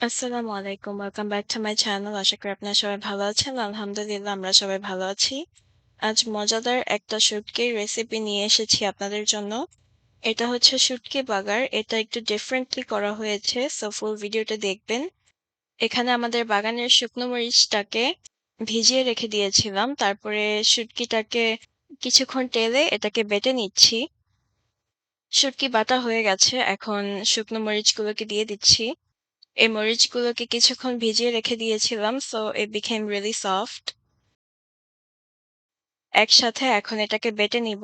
আসসালামু আলাইকুম। Welcome back to my channel. আশা করি আপনারা সবাই ভালো আছেন। আলহামদুলিল্লাহ, আমরা সবাই ভালো আছি। আজ মজাদার একটা শুটকির রেসিপি নিয়ে এসেছি আপনাদের জন্য। এটা হচ্ছে শুটকি বাগার। এটা একটু ডিফারেন্টলি করা হয়েছে। সো ফুল ভিডিওটা দেখবেন। এখানে আমাদের বাগানের শুকনো মরিচটাকে ভিজিয়ে রেখে দিয়েছিলাম। তারপরে শুটকিটাকে কিছুক্ষণ টেলে এটাকে বেটে নিচ্ছি। শুটকি বাটা হয়ে গেছে। এখন শুকনো মরিচগুলোকে দিয়ে দিচ্ছি। এই মরিচগুলোকে কিছুক্ষণ ভিজিয়ে রেখে দিয়েছিলাম so it became really soft একসাথে এখন এটাকে বেটে নিব।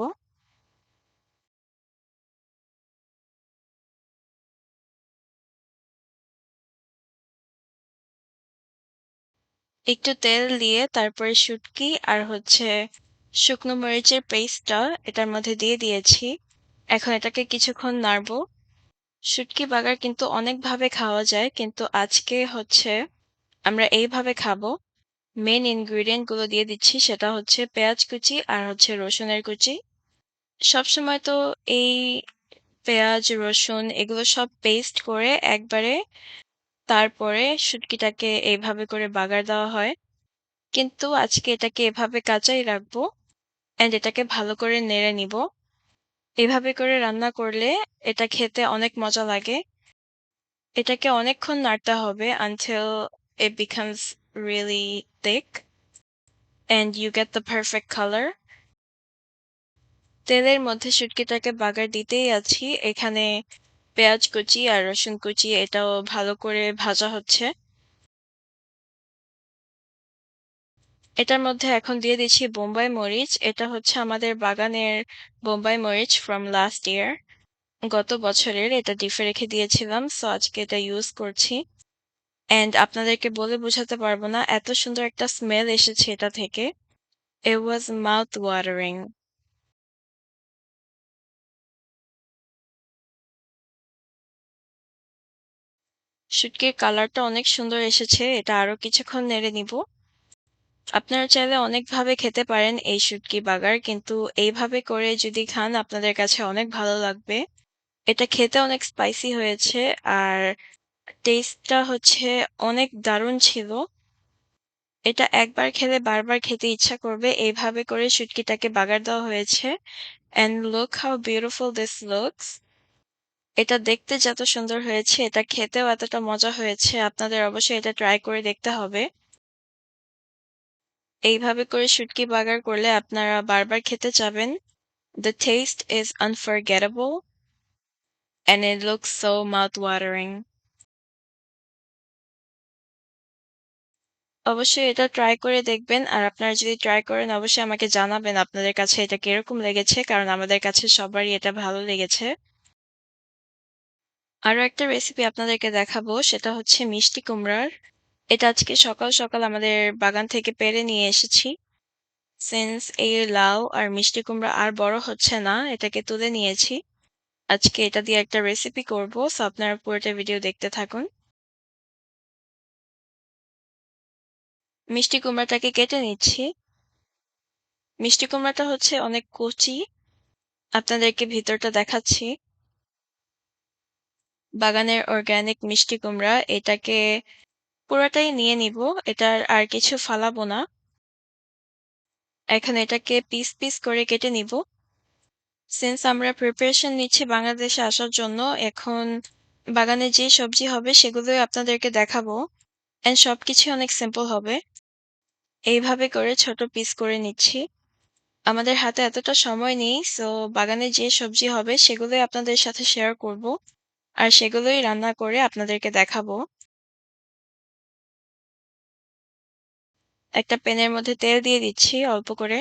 একটু তেল দিয়ে তারপরে শুটকি আর হচ্ছে শুকনো মরিচের পেস্টটা এটার মধ্যে দিয়ে দিয়েছি। এখন এটাকে কিছুক্ষণ নাড়ব। শুটকি বাগার কিন্তু অনেকভাবে খাওয়া যায়, কিন্তু আজকে হচ্ছে আমরা এইভাবে খাব। মেন ইনগ্রিডিয়েন্টগুলো দিয়ে দিচ্ছি, সেটা হচ্ছে পেঁয়াজ কুচি আর হচ্ছে রসুনের কুচি। সবসময় তো এই পেঁয়াজ, রসুন এগুলো সব পেস্ট করে একবারে তারপরে শুটকিটাকে এইভাবে করে বাগার দেওয়া হয়। কিন্তু আজকে এটাকে এভাবে কাঁচাই রাখব অ্যান্ড এটাকে ভালো করে নেড়ে নিব। এভাবে করে রান্না করলে এটা খেতে অনেক মজা লাগে। এটাকে অনেকক্ষণ নাড়তে হবে until it becomes really thick and you get the perfect color. তেলের মধ্যে শুটকিটাকে বাগার দিতেই আছি। এখানে পেঁয়াজ কুচি আর রসুন কুচি এটাও ভালো করে ভাজা হচ্ছে। এটার মধ্যে এখন দিয়ে দিচ্ছি বোম্বাই মরিচ। এটা হচ্ছে আমাদের বাগানের বোম্বাই মরিচ ফ্রম লাস্ট ইয়ার গত বছরের এটা ডিফে রেখে দিয়েছিলাম সো আজকে এটা ইউজ করছি। অ্যান্ড আপনাদেরকে বলে বোঝাতে পারব না, এত সুন্দর একটা স্মেল এসেছে এটা থেকে। It ওয়াজ মাউথ ওয়াটারিং শুটকির কালারটা অনেক সুন্দর এসেছে, এটা আরও কিছুক্ষণ নেড়ে নিব। আপনারা চাইলে অনেকভাবে খেতে পারেন এই শুটকি বাগার, কিন্তু এইভাবে করে যদি খান, আপনাদের কাছে অনেক ভালো লাগবে। এটা খেতে অনেক স্পাইসি হয়েছে আর টেস্টটা হচ্ছে অনেক দারুণ ছিল। এটা একবার খেলে বারবার খেতে ইচ্ছা করবে। এইভাবে করে শুটকিটাকে বাগার দেওয়া হয়েছে। And look how beautiful this looks এটা দেখতে যত সুন্দর হয়েছে, এটা খেতেও এতটা মজা হয়েছে। আপনাদের অবশ্যই এটা ট্রাই করে দেখতে হবে। এইভাবে করে শুটকি বাগার করলে আপনারা বারবার খেতে চাবেন the taste is unforgettable and it looks so mouth watering অবশ্যই এটা ট্রাই করে দেখবেন আর আপনারা যদি ট্রাই করেন অবশ্যই আমাকে জানাবেন আপনাদের কাছে এটা কীরকম লেগেছে, কারণ আমাদের কাছে সবারই এটা ভালো লেগেছে। আরও একটা রেসিপি আপনাদেরকে দেখাবো, সেটা হচ্ছে মিষ্টি কুমড়ার। এটা আজকে সকাল সকাল আমাদের বাগান থেকে পেরে নিয়ে এসেছি। সিন্স এই লাউ আর মিষ্টি কুমড়া আর বড় হচ্ছে না, এটাকে তুলে নিয়েছি। আজকে এটা দিয়ে একটা রেসিপি করব সো আপনারা পুরোটা ভিডিও দেখতে থাকুন। মিষ্টি কুমড়াটাকে কেটে নিচ্ছি। মিষ্টি কুমড়াটা হচ্ছে অনেক কচি। আপনাদেরকে ভিতরটা দেখাচ্ছি। বাগানের অর্গ্যানিক মিষ্টি কুমড়া, এটাকে পুরোটাই নিয়ে নিব। এটার আর কিছু ফালাবো না। এখন এটাকে পিস পিস করে কেটে নিব। সিন্স আমরা প্রিপারেশন নিচ্ছি বাংলাদেশে আসার জন্য, এখন বাগানে যে সবজি হবে সেগুলোই আপনাদেরকে দেখাবো। অ্যান্ড সবকিছু অনেক সিম্পল হবে। এইভাবে করে ছোট পিস করে নিচ্ছি। আমাদের হাতে এতটা সময় নেই সো বাগানে যে সবজি হবে সেগুলোই আপনাদের সাথে শেয়ার করব। আর সেগুলোই রান্না করে আপনাদেরকে দেখাবো। একটা প্যানের মধ্যে তেল দিয়ে দিচ্ছি অল্প করে।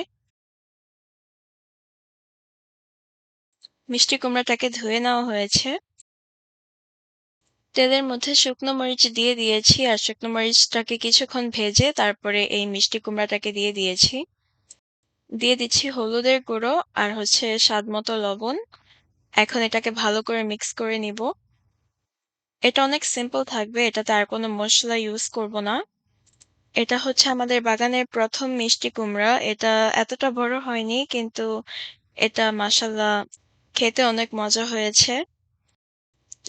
মিষ্টি কুমড়াটাকে ধুয়ে নেওয়া হয়েছে। তেলের মধ্যে শুকনো মরিচ দিয়ে দিয়েছি আর শুকনো মরিচটাকে কিছুক্ষণ ভেজে তারপরে এই মিষ্টি কুমড়াটাকে দিয়ে দিয়েছি। দিয়ে দিচ্ছি হলুদের গুঁড়ো আর হচ্ছে স্বাদ মতো লবণ। এখন এটাকে ভালো করে মিক্স করে নিব। এটা অনেক সিম্পল থাকবে, এটাতে আর কোনো মশলা ইউজ করব না। এটা হচ্ছে আমাদের বাগানের প্রথম মিষ্টি কুমড়া এটা এতটা বড় হয়নি, কিন্তু এটা মাসাল্লাহ খেতে অনেক মজা হয়েছে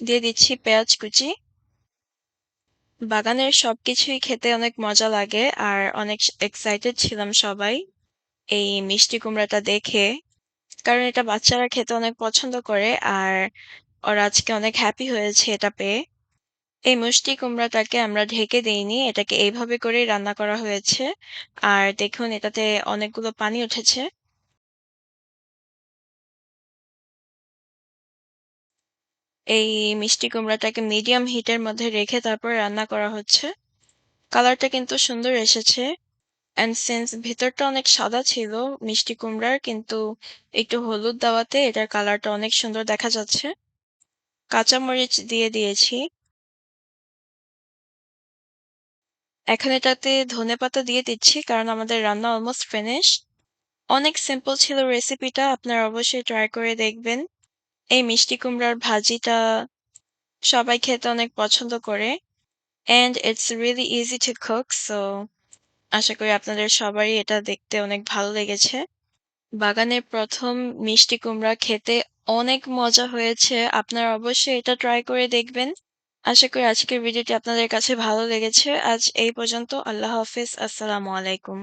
দিয়ে দিচ্ছি পেঁয়াজ কুচি বাগানের সবকিছুই খেতে অনেক মজা লাগে, আর অনেক এক্সাইটেড ছিলাম সবাই এই মিষ্টি কুমড়াটা দেখে। কারণ এটা বাচ্চারা খেতে অনেক পছন্দ করে, আর ওরা আজকে অনেক হ্যাপি হয়েছে এটা পেয়ে। এই মিষ্টি কুমড়াটাকে আমরা ঢেকে দেইনি। এটাকে এইভাবে করেই রান্না করা হয়েছে। আর দেখুন, এটাতে অনেকগুলো পানি উঠেছে। এই মিষ্টি কুমড়াটাকে মিডিয়াম হিটের মধ্যে রেখে তারপর রান্না করা হচ্ছে। কালারটা কিন্তু সুন্দর এসেছে। অ্যান্ড সিন্স ভেতরটা অনেক সাদা ছিল মিষ্টি কুমড়ার, কিন্তু একটু হলুদ দেওয়াতে এটার কালারটা অনেক সুন্দর দেখা যাচ্ছে। কাঁচামরিচ দিয়ে দিয়েছি। এখন এটাতে ধনেপাতা দিয়ে দিচ্ছি, কারণ আমাদের রান্না অলমোস্ট ফিনিশ। অনেক সিম্পল ছিল রেসিপিটা আপনারা অবশ্যই ট্রাই করে দেখবেন। এই মিষ্টি কুমড়ার ভাজিটা সবাই খেতে অনেক পছন্দ করে। And it's really easy to cook so আশা করি আপনাদের সবারই এটা দেখতে অনেক ভালো লেগেছে। বাগানের প্রথম মিষ্টি কুমড়া খেতে অনেক মজা হয়েছে। আপনারা অবশ্যই এটা ট্রাই করে দেখবেন। আশা করি আজকের ভিডিওটি আপনাদের কাছে ভালো লেগেছে। আজ এই পর্যন্ত। আল্লাহ হাফিজ আসসালামু আলাইকুম।